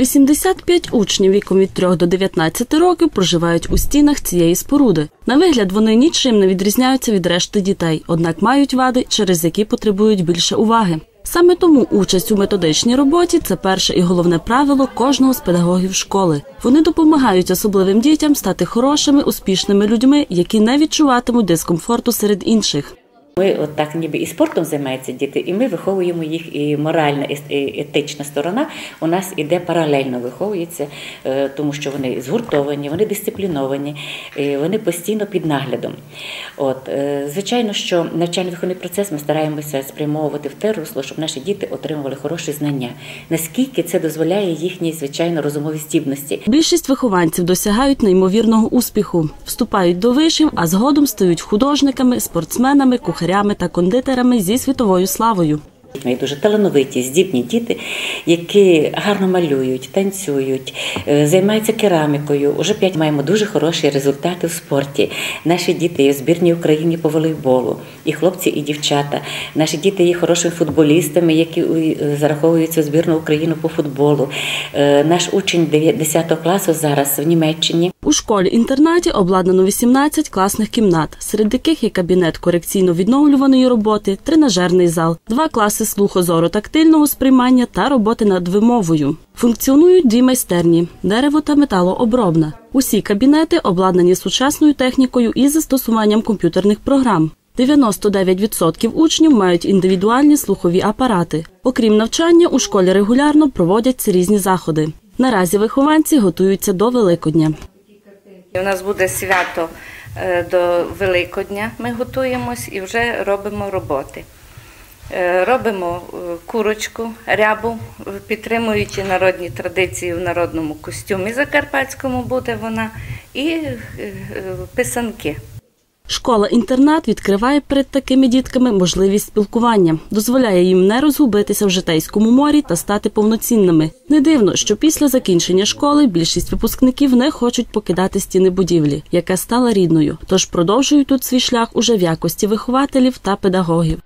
85 учнів віком від 3 до 19 років проживають у стінах цієї споруди. На вигляд вони нічим не відрізняються від решти дітей, однак мають вади, через які потребують більше уваги. Саме тому участь у методичній роботі це перше і головне правило кожного з педагогів школи. Вони допомагають особливим дітям стати хорошими, успішними людьми, які не відчуватимуть дискомфорту серед інших. Ми от так ніби і спортом займаються діти, і ми виховуємо їх, і моральна, і етична сторона у нас іде паралельно виховується, е, тому що вони згуртовані, вони дисципліновані, вони постійно під наглядом. От, е, Звичайно, що навчально виховний процес ми стараємося спрямовувати в те русло, щоб наші діти отримували хороші знання. Наскільки це дозволяє їхній, звичайно, розумовій здібності. Більшість вихованців досягають неймовірного успіху, вступають до вишів, а згодом стають художниками, спортсменами, кухарями та кондитерами зі світовою славою. Ми дуже талановиті, здібні діти, які гарно малюють, танцюють, е, займаються керамікою. Уже п'ять маємо дуже хороші результати в спорті. Наші діти є в збірній Україні по волейболу, і хлопці, і дівчата. Наші діти є хорошими футболістами, які е, зараховуються у збірну Україну по футболу. Е, наш учень 10 класу зараз в Німеччині. У школі-інтернаті обладнано 18 класних кімнат, серед яких є кабінет корекційно-відновлюваної роботи, тренажерний зал, два класи слухозоро-тактильного сприймання та роботи над вимовою. Функціонують дві майстерні дерево та металообробна. Усі кабінети обладнані сучасною технікою і застосуванням комп'ютерних програм. 99% учнів мають індивідуальні слухові апарати. Окрім навчання, у школі регулярно проводяться різні заходи. Наразі вихованці готуються до Великодня. У нас буде свято е, до Великодня. Ми готуємось і вже робимо роботи. Е, робимо е, курочку, рябу, підтримуючи народні традиції в народному костюмі закарпатському буде вона, і писанки. Школа-інтернат відкриває перед такими дітками можливість спілкування, дозволяє їм не розгубитися в житейському морі та стати повноцінними. Не дивно, що після закінчення школи більшість випускників не хочуть покидати стіни будівлі, яка стала рідною, тож продовжують тут свій шлях уже в якості вихователів та педагогів.